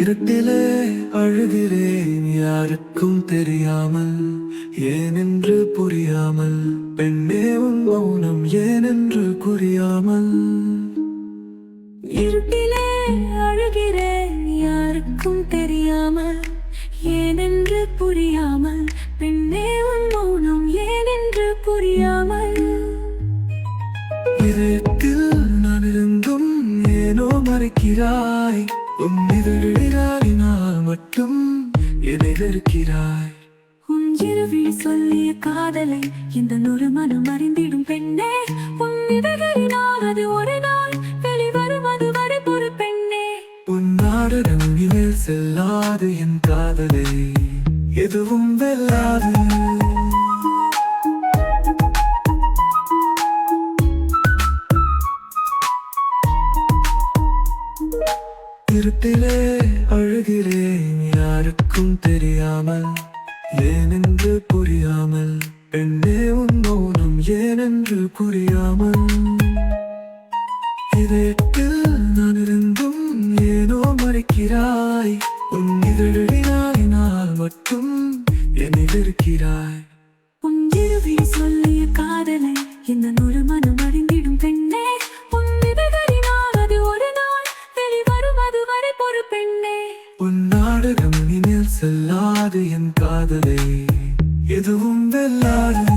இருட்டிலே அழுகிறேன் யாருக்கும் தெரியாமல் ஏனென்று புரியாமல் பெண்ணே உன் மௌனம் ஏனென்று புரியாமல். இருட்டிலே அழுகிறேன் யாருக்கும் தெரியாமல் ஏனென்று புரியாமல் பெண்ணே உன் மௌனம் ஏனென்று புரியாமல். இதயத்தில் நான் இருந்தும் ஏனோ மறைக்கிறாய் உன் இதழினால் மட்டும் என்னை வெறுக்கிறாய். உன் இருவிழி சொல்லிய காதலை இந்த நொறு மனம் அறிந்திடும் பெண்ணே. உன் இதழ்களினால் அது ஒரு நாள் வெளிவரும் அது வரை ஒரு பெண்ணே. உன் நாடகம் இனிமேல் செல்லாது என் காதலை. எதுவும் வெல்லாது. இருட்டிலே அழுகிறேன். யாருக்கும் தெரியாமல் ஏனென்று புரியாமல் என்னே உன் மௌனம் ஏனென்று புரியாமல். இதயத்தில் நான் இருந்தும் ஏனோ மறைக்கிறாய். உன் இதழினால் மட்டும் என்னை வெறுக்கிறாய் உன் இறுதி சொல்லிய காதலை இந்த அதுவரை அது ஒரு பெண்ணே. உன் நாடகம் இனில் செல்லாது என் காதலை. எதுவும் வெல்லாது.